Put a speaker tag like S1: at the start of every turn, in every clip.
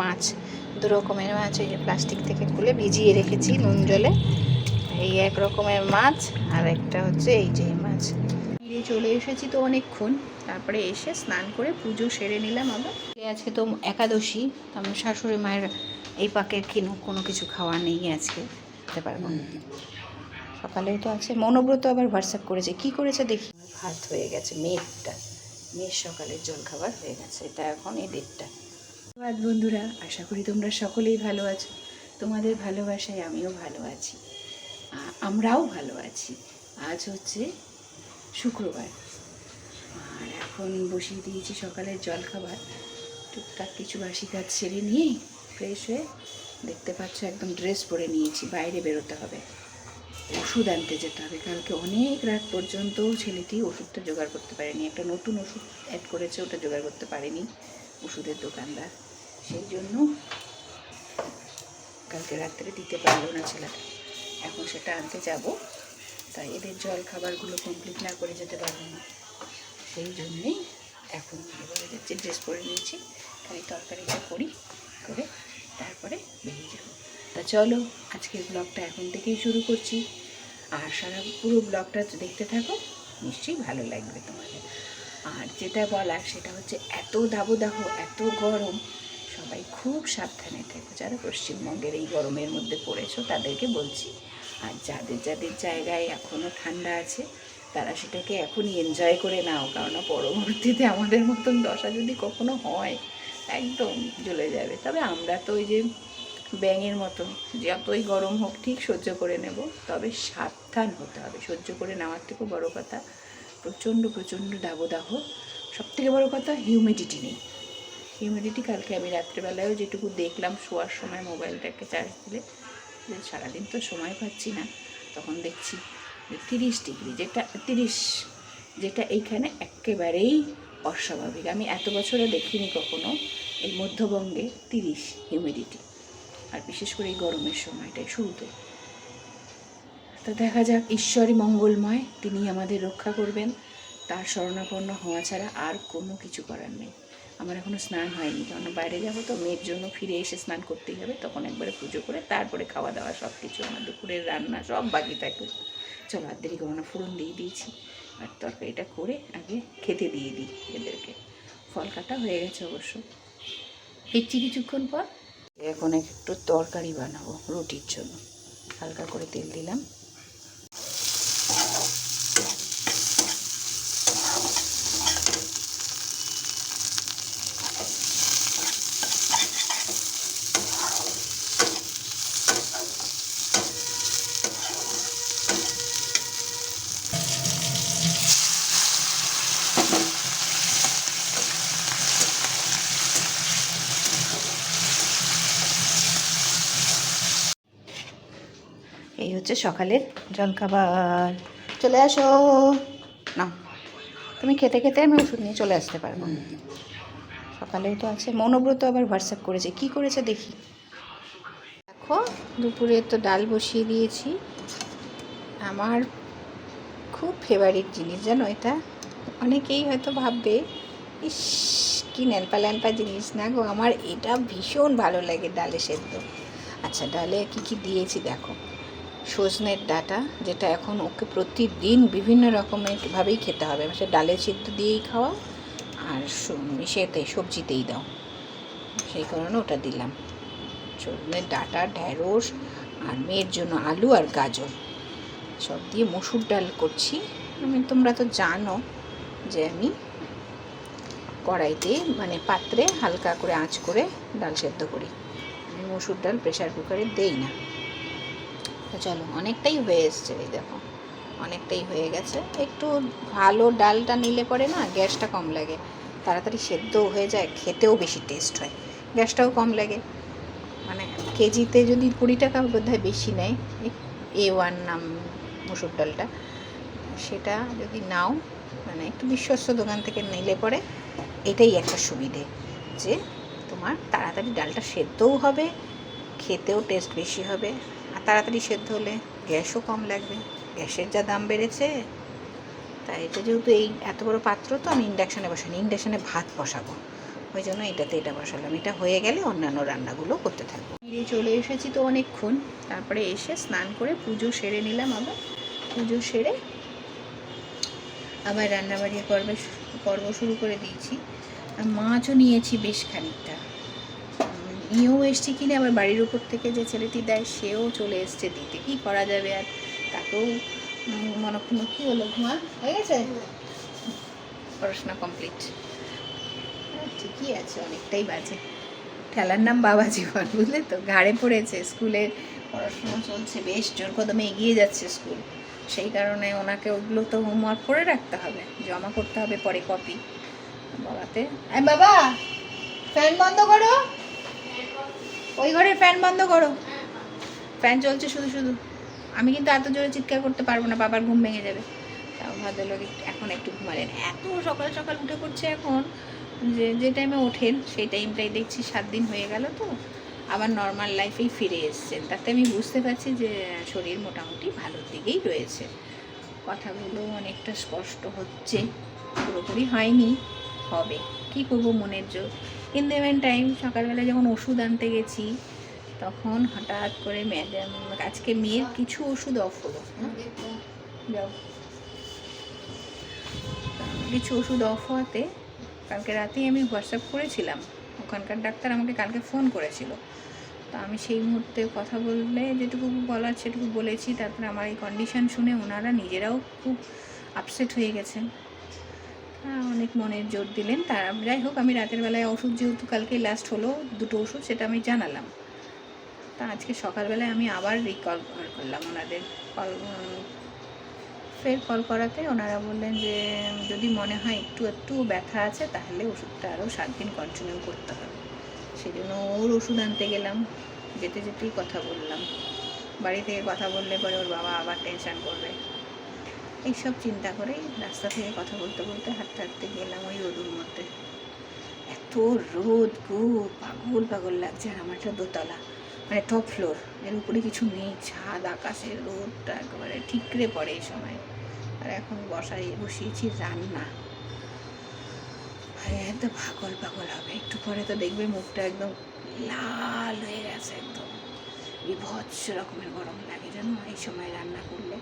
S1: মাছ, দু রকমের মাছ, এই যে প্লাস্টিক থেকে খুলে ভিজিয়ে রেখেছি নুন জলে। এই এক রকমের মাছ, আর একটা হচ্ছে এই যে মাছ। বেরিয়ে চলে এসেছি তো অনেকক্ষণ, তারপরে এসে স্নান করে পুজো সেরে নিলাম আবার। আজকে তো একাদশী আমার শাশুড়ি মায়ের এই পাকের কিনো, কোনো কিছু খাওয়া নেই আজকে, খেতে পারব না। সকালেও তো আছে, মনোব্রত আবার হোয়াটসঅ্যাপ করেছে। কি করেছে দেখি? ভাত হয়ে গেছে, মেয়েরটা। মেয়ের সকালের জলখাবার হয়ে গেছে, এটা এখন ডেটটা ধন্যবাদ বন্ধুরা। আশা করি তোমরা সকলেই ভালো আছো। তোমাদের ভালোবাসায় আমিও ভালো আছি। আমরাও ভালো আছি। আজ হচ্ছে শুক্রবার। আর এখন বসিয়ে দিয়েছি সকালের জলখাবার। টুকটাক কিছু বাসি কাজ সেরে নিয়ে ফ্রেশ হয়ে দেখতে পাচ্ছ একদম ড্রেস পরে নিয়েছি। বাইরে বেরোতে হবে। ওষুধ আনতে যেতে হবে। কালকে অনেক রাত পর্যন্ত ছেলেটি ওষুধটা জোগাড় করতে পারেনি। একটা নতুন ওষুধ অ্যাড করেছে, ওটা জোগাড় করতে পারেনি। ওষুধের দোকানদার। সেই জন্য কালকে রাত্রে দিতে পারল না ছেলেটা। এখন সেটা আনতে যাব। তাই এদের জল খাবারগুলো কমপ্লিট না করে যেতে পারব না। সেই জন্যেই এখন এবারে যাচ্ছি ড্রেস পরে নিয়েছি। খালি তরকারিটা করি, করে তারপরে বেরিয়ে যাব। তা চলো, আজকের ব্লগটা এখন থেকেই শুরু করছি। আর সারা পুরো ব্লগটা দেখতে থাকো, নিশ্চয়ই ভালো লাগবে তোমাদের। আর যেটা বলার সেটা হচ্ছে এত দাবদাহ, এত গরম, সবাই খুব সাবধানে থেকো। যারা পশ্চিমবঙ্গের এই গরমের মধ্যে পড়েছো তাদেরকে বলছি, আর যাদের যাদের জায়গায় এখনও ঠান্ডা আছে, তারা সেটাকে এখনই এনজয় করে নাও কারণ পরবর্তীতে আমাদের মতন দশা যদি কখনো হয়, একদম জ্বলে যাবে। তবে আমরা তো ওই যে ব্যাঙের মতো, যতই গরম হোক ঠিক সহ্য করে নেব, তবে সাবধান হতে হবে। সহ্য করে নেওয়ার থেকেও বড় কথা প্রচণ্ড প্রচণ্ড দাবদাহ। সবথেকে বড় কথা হিউমিডিটি নেই। হিউমিডিটি কালকে আমি রাত্রেবেলায়ও যেটুকু দেখলাম, শোয়ার সময় মোবাইলটাকে চার্জ দিলে সারাদিন তো সময় পাচ্ছি না, তখন দেখছি তিরিশ ডিগ্রি যেটা তিরিশ, যেটা এইখানে একেবারেই অস্বাভাবিক। আমি এত বছরে দেখিনি কখনো এই মধ্যবঙ্গে তিরিশ হিউমিডিটি আর বিশেষ করে এই গরমের সময়টায়, শুরুতে। তো দেখা যাক, ঈশ্বরই মঙ্গলময় তিনি আমাদের রক্ষা করবেন। তার শরণাপন্ন হওয়া ছাড়া আর কোনো কিছু করার নেই। আমার এখনও স্নান হয়নি কারণ বাইরে যাব তো, মেয়ের জন্য ফিরে এসে স্নান করতেই হবে। তখন একবারে পুজো করে, তারপরে খাওয়া দাওয়া সব কিছু আমার দুপুরের রান্না সব বাকি থাকে চলো, আর দেরি করো ফোড়ন দিয়ে দিয়েছি। আর তরকারিটা করে আগে খেতে দিয়ে দিই এদেরকে। ফল কাটা হয়ে গেছে অবশ্য। ফিরছি কিছুক্ষণ পর। এখন একটু তরকারি বানাবো, রুটির জন্য। হালকা করে তেল দিলাম। এই হচ্ছে সকালের জলখাবার। চলে আসো। না তুমি খেতে খেতে আমি ওষুধ নিয়ে চলে আসতে পারব। সকালেও তো আছে। মনোব্রত আবার হোয়াটসঅ্যাপ করেছে। কি করেছে দেখি। দেখো দুপুরে তো ডাল বসিয়ে দিয়েছি। আমার খুব ফেভারিট জিনিস জানো এটা? অনেকেই হয়তো ভাববে ইস কি ন্যালপা ল্যালপা জিনিস না গো? আমার এটা ভীষণ ভালো লাগে ডালে সেদ্ধ। আচ্ছা ডালে কি কি দিয়েছি দেখো। সজনের ডাটা, যেটা এখন ওকে প্রতিদিন বিভিন্ন রকমের ভাবেই খেতে হবে। সে ডালে সিদ্ধ দিয়েই খাওয়া আর সেতে সবজিতেই দাও। সেই কারণে ওটা দিলাম। সজনের ডাটা, ঢ্যাঁড়স আর মেয়ের জন্য আলু আর গাজর। সব দিয়ে মসুর ডাল করছি। আমি, তোমরা তো জানো যে আমি কড়াইতে মানে পাত্রে হালকা করে আঁচ করে ডাল সেদ্ধ করি। আমি মসুর ডাল প্রেশার কুকারে দেই না। তো চলো, অনেকটাই হয়ে এসছে এই দেখো, অনেকটাই হয়ে গেছে। একটু ভালো ডালটা নিলে পরে না গ্যাসটা কম লাগে। তাড়াতাড়ি সেদ্ধও হয়ে যায়, খেতেও বেশি টেস্ট হয়। গ্যাসটাও কম লাগে। মানে কেজিতে যদি কুড়ি টাকা বোধ হয় বেশি নেয় এ ওয়ান নাম মুসুর ডালটা। সেটা যদি নাও মানে একটু বিশ্বস্ত দোকান থেকে নিলে পরে, এটাই একটা সুবিধে যে তোমার তাড়াতাড়ি ডালটা সেদ্ধও হবে, খেতেও টেস্ট বেশি হবে। তাড়াতাড়ি সেদ্ধ হলে গ্যাসও কম লাগবে। গ্যাসের যা দাম বেড়েছে, তাই এটা যেহেতু এই এত বড় পাত্র, তো আমি ইন্ডাকশানে বসাইনি ইন্ডাকশানে ভাত বসাবো। ওই জন্য এটাতে এটা বসালাম। এটা হয়ে গেলে অন্যান্য রান্নাগুলো করতে থাকব। ফিরে চলে এসেছি তো অনেকক্ষণ। তারপরে এসে স্নান করে পুজো সেরে নিলাম আবার। পুজো সেরে আবার রান্নাবাড়ি করবে পর্ব শুরু করে দিয়েছি। আর মাছও নিয়েছি বেশ খানিকটা। নিয়েও এসছি কিনে আমার বাড়ির উপর থেকে যে ছেলেটি দেয়, সেও চলে এসছে দিতে। কি করা যাবে আর? তাকেও মনক্ষণ কী হলো ঘুমা হয়ে গেছে? পড়াশোনা কমপ্লিট ঠিকই আছে, অনেকটাই বাজে। খেলার নাম বাবা জীবন, বুঝলে তো? ঘাড়ে পড়েছে স্কুলের পড়াশোনা চলছে, বেশ জোর কদমে এগিয়ে যাচ্ছে স্কুল। সেই কারণে ওনাকে ওগুলো তো হোমওয়ার্ক করে রাখতে হবে, জমা করতে হবে পরে কপি বাবাতে বাবা ফ্যান বন্ধ করো। ওই ঘরের ফ্যান বন্ধ করো। ফ্যান চলছে শুধু শুধু। আমি কিন্তু এত জোরে চিৎকার করতে পারব না, বাবার ঘুম ভেঙে যাবে। তাও ভদ্রলোক এখন একটু ঘুমালেন। এত সকাল সকাল উঠে পড়ছে এখন যে যে টাইমে ওঠেন, সেই টাইমটাই দেখছি সাত দিন হয়ে গেল তো। আবার নর্মাল লাইফেই ফিরে এসছেন। তাতে আমি বুঝতে পারছি যে, শরীর মোটামুটি ভালোর দিকেই রয়েছে। কথাগুলো অনেকটা স্পষ্ট হচ্ছে। পুরোপুরি হয়নি, হবে। কি করব মনের জোর? ইন দ্য মেন টাইম সকালবেলা যখন ওষুধ আনতে গেছি, তখন হঠাৎ করে ম্যাডাম আজকে মেয়ের কিছু ওষুধ অফ হলো। হ্যাঁ? যাও। কিছু ওষুধ অফ হওয়াতে কালকে রাতেই আমি হোয়াটসঅ্যাপ করেছিলাম। ওখানকার ডাক্তার আমাকে কালকে ফোন করেছিল। তো আমি সেই মুহূর্তে কথা বললে, যেটুকু বলার সেটুকু বলেছি। তারপরে আমার এই কন্ডিশন শুনে ওনারা নিজেরাও খুব আপসেট হয়ে গেছেন। অনেক মনের জোর দিলেন। তার যাই হোক আমি রাতের বেলায় ওষুধ যেহেতু কালকে লাস্ট হলো, দুটো ওষুধ সেটা আমি জানালাম। তা আজকে সকালবেলায় আমি আবার রিকল করলাম ওনাদের। কল ফের কল করাতে ওনারা বললেন যে, যদি মনে হয় একটু একটু ব্যথা আছে, তাহলে ওষুধটা আরও সাত দিন কন্টিনিউ করতে হবে। সেই জন্য ওর ওষুধ আনতে গেলাম। যেতে, যেতেই কথা বললাম। বাড়ি থেকে কথা বললে পরে ওর বাবা আবার টেনশান করবে। এইসব চিন্তা করেই রাস্তা থেকে কথা বলতে বলতে হাঁটতে হাঁটতে গেলাম ওই রোদুর মধ্যে। এত রোদ গো, পাগল পাগল লাগছে আর আমার একটা দোতলা মানে টপ ফ্লোর এর উপরে কিছু নেই, ছাদ আকাশের রোদটা একেবারে ঠিকরে পড়ে এই সময়। আর এখন বসাই, বসিয়েছি রান্না। একদম পাগল পাগল হবে, একটু পরে তো দেখবে মুখটা একদম লাল হয়ে গেছে একদম। বিভৎস রকমের গরম লাগে জানো, এই সময় রান্না করলে।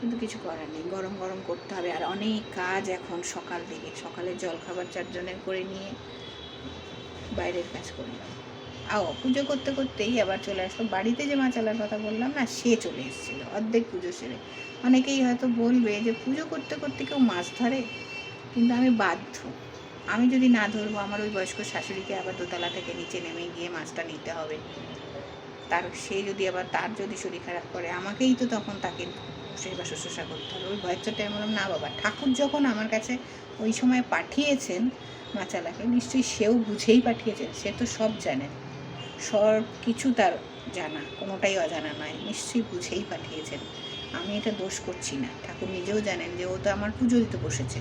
S1: কিন্তু কিছু করার নেই। গরম গরম করতে হবে। আর অনেক কাজ এখন সকাল থেকে। সকালে জলখাবার চারজনের করে নিয়ে বাইরের কাজ করলাম আও পুজো করতে করতেই আবার চলে আসলো। বাড়িতে যে মাচালার কথা বললাম, না, সে চলে এসেছিল অর্ধেক পুজো সেরে। অনেকেই হয়তো বলবে যে পুজো করতে করতে কেউ মাছ ধরে, কিন্তু আমি বাধ্য। আমি যদি না ধরবো, আমার ওই বয়স্ক শাশুড়িকে আবার দোতলা থেকে নিচে নেমে গিয়ে মাছটা নিতে হবে। তার, সে যদি আবার তার যদি শরীর খারাপ করে, আমাকেই তো তখন তাকে সেবা শুশ্রূষা করতে হবে ওই ভয়ের আমি বললাম, না বাবা, ঠাকুর যখন আমার কাছে ওই সময় পাঠিয়েছেন মাচালাকে, নিশ্চয়ই সেও বুঝেই পাঠিয়েছেন, সে তো সব জানেন সব কিছু তার জানা, কোনোটাই অজানা নয়, নিশ্চয়ই বুঝেই পাঠিয়েছেন। আমি এটা দোষ করছি না। ঠাকুর নিজেও জানেন যে ও তো আমার পুজো দিতে বসেছে।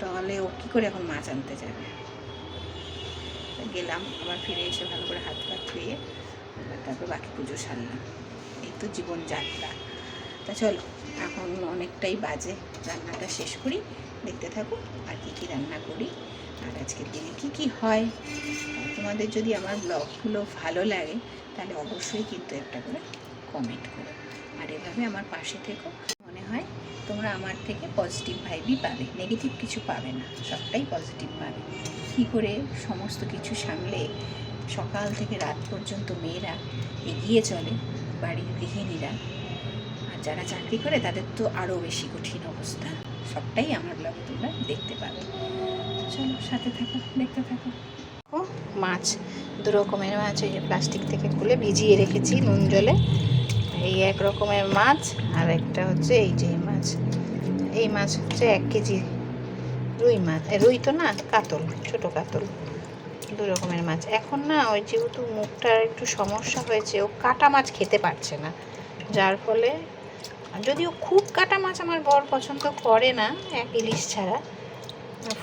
S1: তাহলে ও কী করে এখন মাছ আনতে যাবে? গেলাম, আবার ফিরে এসে ভালো করে হাত পা ধুয়ে, তারপর বাকি পুজো সারলাম। এই তো জীবনযাত্রা তা চলো, এখন অনেকটাই বাজে। রান্নাটা শেষ করি, দেখতে থাকো আর কী কী রান্না করি। আর আজকের দিনে কী কী হয়? তোমাদের যদি আমার ব্লগগুলো ভালো লাগে, তাহলে অবশ্যই কিন্তু একটা করে কমেন্ট করো। আর এভাবে আমার পাশে থেকো, মনে হয় তোমরা আমার থেকে পজিটিভ ভাইবই পাবে। নেগেটিভ কিছু পাবে না, সবটাই পজিটিভ পাবে। কী করে সমস্ত কিছু সামলে সকাল থেকে রাত পর্যন্ত মেয়েরা এগিয়ে চলে বাড়ির গৃহিণীরা যারা চাকরি করে, তাদের তো আরও বেশি কঠিন অবস্থা। সবটাই আমার ব্লগে তোমরা দেখতে পাবে। চলো, সাথে থাকো, দেখতে থাকো। ও, মাছ, দু রকমের মাছ, এই যে প্লাস্টিক থেকে খুলে ভিজিয়ে রেখেছি নুন জলে। এই এক রকমের মাছ, আর একটা হচ্ছে এই যে মাছ। এই মাছ হচ্ছে এক কেজি রুই মাছ রুই তো না, কাতল, ছোট কাতল। দু রকমের মাছ। এখন না, ওই যেহেতু মুখটার একটু সমস্যা হয়েছে, ও কাটা মাছ খেতে পারছে না। যার ফলে যদিও খুব কাটা মাছ আমার বর পছন্দ করে না, এক ইলিশ ছাড়া।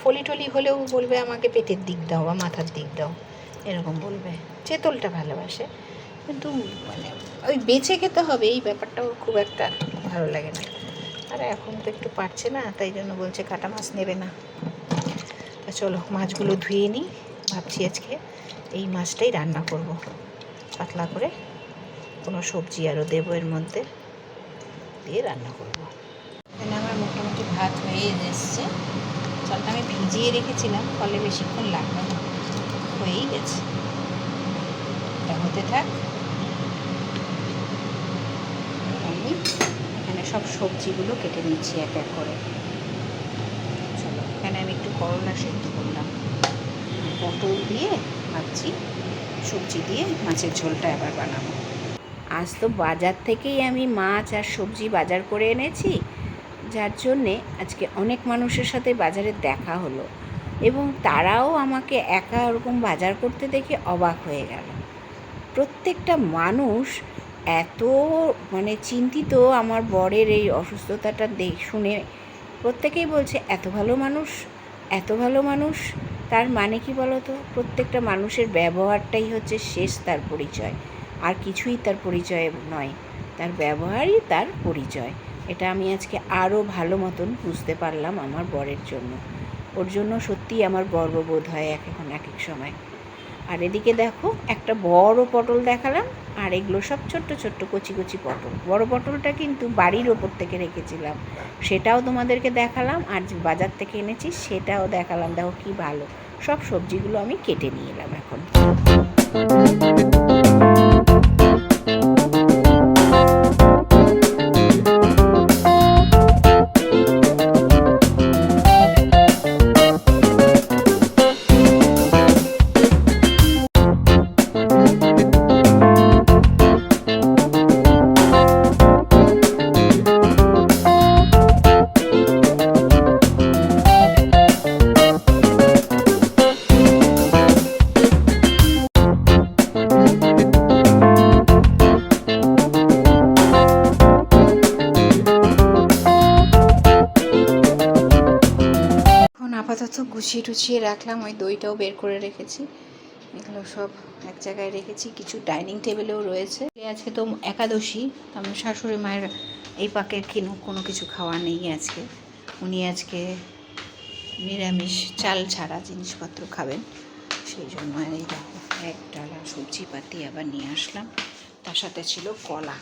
S1: ফলি টলি হলেও বলবে আমাকে পেটের দিক দাও বা মাথার দিক দাও, এরকম বলবে। চেতলটা ভালোবাসে। কিন্তু মানে ওই বেছে খেতে হবে, এই ব্যাপারটাও খুব একটা ভালো লাগে না। আর এখন তো একটু পারছে না, তাই জন্য বলছে কাটা মাছ নেবে না। তা চলো, মাছগুলো ধুয়ে নিই। ভাবছি আজকে এই মাছটাই রান্না করব। পাতলা করে কোনো সবজি আরও দেবো এর মধ্যে। দিয়ে রান্না করব। এখানে আমার মোটামুটি ভাত হয়ে এসছে। চালটা আমি ভিজিয়ে রেখেছিলাম, ফলে বেশিক্ষণ লাগবে না। হয়েই গেছে। এটা হতে থাক। আমি এখানে সব সবজিগুলো কেটে নিচ্ছি এক এক করে। চলো, এখানে আমি একটু করলা সেদ্ধ করলাম। পটল দিয়ে ভাবছি সবজি দিয়ে মাছের ঝোলটা এবার বানাবো। আজ তো বাজার থেকেই আমি মাছ আর সবজি বাজার করে এনেছি। যার জন্যে আজকে অনেক মানুষের সাথে বাজারে দেখা হলো এবং তারাও আমাকে একা ওরকম বাজার করতে দেখে অবাক হয়ে গেল। প্রত্যেকটা মানুষ এত মানে চিন্তিত আমার বরের এই অসুস্থতাটা দেখ শুনে প্রত্যেকেই বলছে, এত ভালো মানুষ, এত ভালো মানুষ, তার মানে কি বলতো? প্রত্যেকটা মানুষের ব্যবহারটাই হচ্ছে শেষ তার পরিচয়। আর কিছুই তার পরিচয় নয়। তার ব্যবহারই তার পরিচয়। এটা আমি আজকে আরও ভালো মতন বুঝতে পারলাম আমার বরের জন্য। ওর জন্য সত্যিই আমার গর্ববোধ হয় এক এখন এক এক সময়। আর এদিকে দেখো, একটা বড় পটল দেখালাম, আর এগুলো সব ছোট্ট ছোট্ট কচি কচি পটল। বড় পটলটা কিন্তু বাড়ির ওপর থেকে রেখেছিলাম। সেটাও তোমাদেরকে দেখালাম, আর বাজার থেকে এনেছি সেটাও দেখালাম। দেখো কি ভালো। সব সবজিগুলো আমি কেটে নিয়ে এলাম এখন। গুছিয়ে টুছিয়ে রাখলাম, ওই দইটাও বের করে রেখেছি। এগুলো সব এক জায়গায় রেখেছি, কিছু ডাইনিং টেবিলেও রয়েছে। আজকে তো একাদশী আমার শাশুড়ি মায়ের এই পাকে কিনো কোনো কিছু খাওয়া নেই আজকে। উনি আজকে নিরামিষ, চাল ছাড়া জিনিসপত্র খাবেন। সেই জন্য এই দেখো, এক ডালা সবজিপাতি আবার নিয়ে আসলাম। তার সাথে ছিল কলা।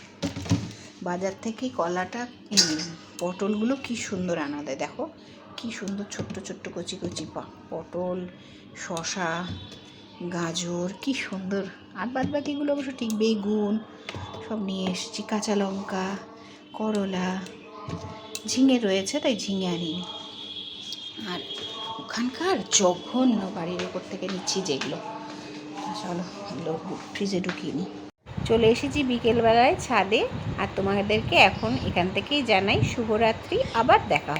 S1: বাজার থেকে কলাটা পটলগুলো কি সুন্দর আনা দেয় দেখো। কি সুন্দর ছোট্ট ছোট্ট কচি কচি পটল শশা গাজর, কি সুন্দর। আর বাদ বাকিগুলো অবশ্য ঠিক বেগুন, সব নিয়ে এসেছি। কাঁচা লঙ্কা, করলা, ঝিঙে রয়েছে, তাই ঝিঙে আনিনি। আর ওখানকার জঘন্য বাড়ির ওপর থেকে নিচ্ছি যেগুলো। চলো ফ্রিজে ঢুকিয়ে নিই। চলে এসেছি বিকেলবেলায় ছাদে, আর তোমাদেরকে এখন এখান থেকেই জানাই শুভরাত্রি, আবার দেখা।